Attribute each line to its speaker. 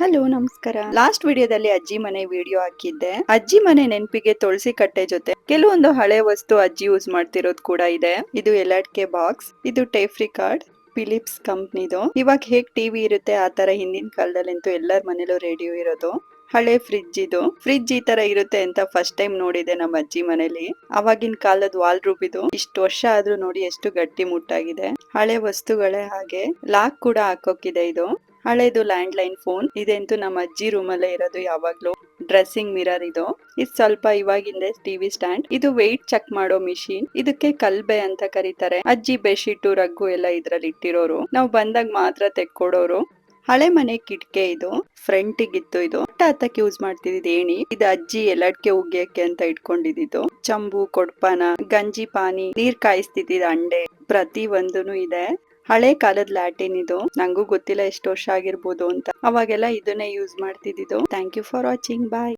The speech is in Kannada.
Speaker 1: ಹಲೋ, ನಮಸ್ಕಾರ. ಲಾಸ್ಟ್ ವಿಡಿಯೋದಲ್ಲಿ ಅಜ್ಜಿ ಮನೆ ವಿಡಿಯೋ ಹಾಕಿದ್ದೆ. ಅಜ್ಜಿ ಮನೆ ನೆನಪಿಗೆ ತುಳಸಿ ಕಟ್ಟೆ ಜೊತೆ ಕೆಲವೊಂದು ಹಳೆ ವಸ್ತು ಅಜ್ಜಿ ಯೂಸ್ ಮಾಡ್ತಿರೋದು ಕೂಡ ಇದೆ. ಇದು ಕೆ ಬಾಕ್ಸ್, ಇದು ಟೇಫ್ರಿ ಕಾರ್ಡ್, ಫಿಲಿಪ್ಸ್ ಕಂಪ್ನಿದು. ಇವಾಗ ಹೇಗ್ ಟಿವಿ ಇರುತ್ತೆ ಆ ತರ ಹಿಂದಿನ ಕಾಲದಲ್ಲಂತೂ ಎಲ್ಲರ ಮನೇಲೂ ರೇಡಿಯೋ ಇರೋದು. ಹಳೆ ಫ್ರಿಜ್ ಇದು. ಫ್ರಿಡ್ಜ್ ಈ ತರ ಇರುತ್ತೆ ಅಂತ ಫಸ್ಟ್ ಟೈಮ್ ನೋಡಿದೆ ನಮ್ಮ ಅಜ್ಜಿ ಮನೇಲಿ. ಅವಾಗಿನ ಕಾಲದ ವಾಲ್ ರೂಪ್ ಇದು. ಇಷ್ಟು ವರ್ಷ ಆದ್ರೂ ನೋಡಿ ಎಷ್ಟು ಗಟ್ಟಿ ಮುಟ್ಟಾಗಿದೆ. ಹಳೆ ವಸ್ತುಗಳೇ ಹಾಗೆ ಲಾಕ್ ಕೂಡ ಹಾಕೋಕಿದೆ ಇದು. ಹಳೇದು ಲ್ಯಾಂಡ್ ಲೈನ್ ಫೋನ್. ಇದಂತೂ ನಮ್ಮ ಅಜ್ಜಿ ರೂಮ್ ಅಲ್ಲೇ ಇರೋದು ಯಾವಾಗ್ಲೂ. ಡ್ರೆಸ್ಸಿಂಗ್ ಮಿರರ್ ಇದು. ಇದು ಸ್ವಲ್ಪ ಇವಾಗಿಂದ ಟಿವಿ ಸ್ಟ್ಯಾಂಡ್. ಇದು ವೆಯ್ಟ್ ಚೆಕ್ ಮಾಡೋ ಮಿಷಿನ್. ಇದಕ್ಕೆ ಕಲ್ಬೆ ಅಂತ ಕರೀತಾರೆ. ಅಜ್ಜಿ ಬೆಡ್ಶೀಟು, ರಗ್ಗು ಎಲ್ಲ ಇದ್ರಲ್ಲಿ ಇಟ್ಟಿರೋರು. ನಾವು ಬಂದಾಗ ಮಾತ್ರ ತೆಕ್ಕೊಡೋರು. ಹಳೆ ಮನೆ ಕಿಟಕಿ ಇದು. ಫ್ರಂಟಿಗಿತ್ತು ಇದು. ಅಟ್ಟ ಹತ್ತಕ್ಕೆ ಯೂಸ್ ಮಾಡ್ತಿದ್ದು ಏಣಿ. ಇದು ಅಜ್ಜಿ ಎಲ್ಲಡ್ಕೆ ಉಗ್ಯಕ್ಕೆ ಅಂತ ಇಟ್ಕೊಂಡಿದ್ದು ಚಂಬು, ಕೊಡ್ಪಾನ, ಗಂಜಿ, ಪಾನಿ, ನೀರ್ ಕಾಯಿಸ್ತಿದ್ದ ಅಂಡೆ. ಪ್ರತಿ ಒಂದೂನು ಇದೆ. ಹಳೆ ಕಾಲದ ಲ್ಯಾಟಿನ್ ಇದು. ನಂಗೂ ಗೊತ್ತಿಲ್ಲ ಎಷ್ಟು ವರ್ಷ ಆಗಿರ್ಬೋದು ಅಂತ. ಅವಾಗೆಲ್ಲ ಇದನ್ನೇ use ಮಾಡ್ತಿದ್ದು thank you for watching bye